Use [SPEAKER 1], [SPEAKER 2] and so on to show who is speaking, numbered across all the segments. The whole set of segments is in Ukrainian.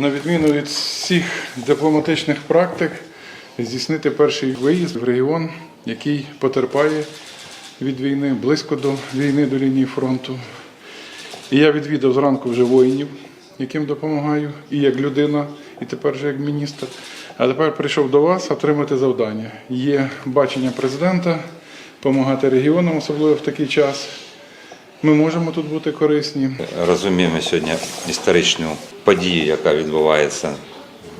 [SPEAKER 1] на відміну від всіх дипломатичних практик, здійснити перший виїзд в регіон, який потерпає від війни, близько до війни, до лінії фронту. І я відвідав зранку вже воїнів, яким допомагаю, і як людина, і тепер вже як міністр. А тепер прийшов до вас отримати завдання. Є бачення президента, допомагати регіонам, особливо в такий час. Ми можемо тут бути корисні.
[SPEAKER 2] Розуміємо сьогодні історичну подію, яка відбувається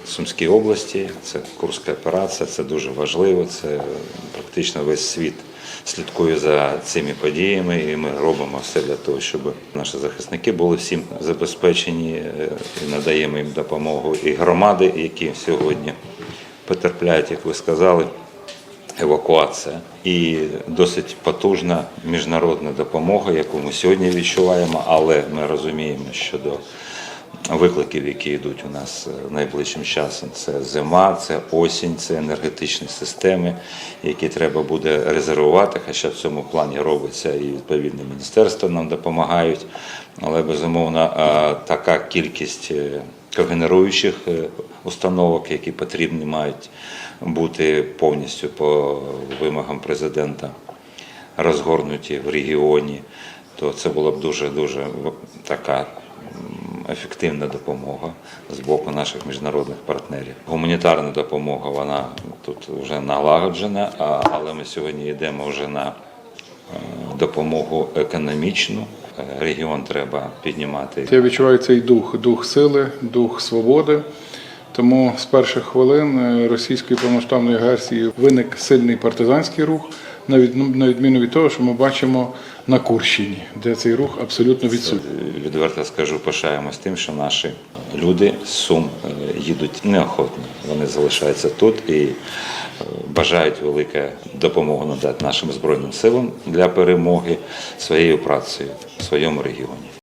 [SPEAKER 2] в Сумській області. Це Курська операція, це дуже важливо. Це практично весь світ слідкує за цими подіями, і ми робимо все для того, щоб наші захисники були всім забезпечені е, і надаємо їм допомогу. І громади, які сьогодні потерпляють, як ви сказали, евакуація і досить потужна міжнародна допомога, яку ми сьогодні відчуваємо, але ми розуміємо, що до викликів, які йдуть у нас е, найближчим часом, це зима, це осінь, це енергетичні системи, які треба буде резервувати. Хоча в цьому плані робиться і відповідне міністерство нам допомагають. Але безумовно е, така кількість е, когенеруючих е, установок, які потрібні мають бути повністю по вимогам президента розгорнуті в регіоні, то це була б дуже дуже така ефективна допомога з боку наших міжнародних партнерів. Гуманітарна допомога вона тут вже налагоджена, але ми сьогодні йдемо вже на е, допомогу економічну. Е, Регіон треба піднімати
[SPEAKER 1] Я відчуваю цей дух, дух сили, дух свободи. Тому з перших хвилин е, російської повноштабної агресії виник сильний партизанський рух, на на відміну від того, що ми бачимо на Курщині, де цей рух абсолютно відсутній.
[SPEAKER 2] Відверто скажу, пишаємось тим, що наші люди з Сум е, їдуть неохотно. Вони залишаються тут і е, бажають велика допомогу надати нашим збройним силам для перемоги своєю працею в своєму регіоні.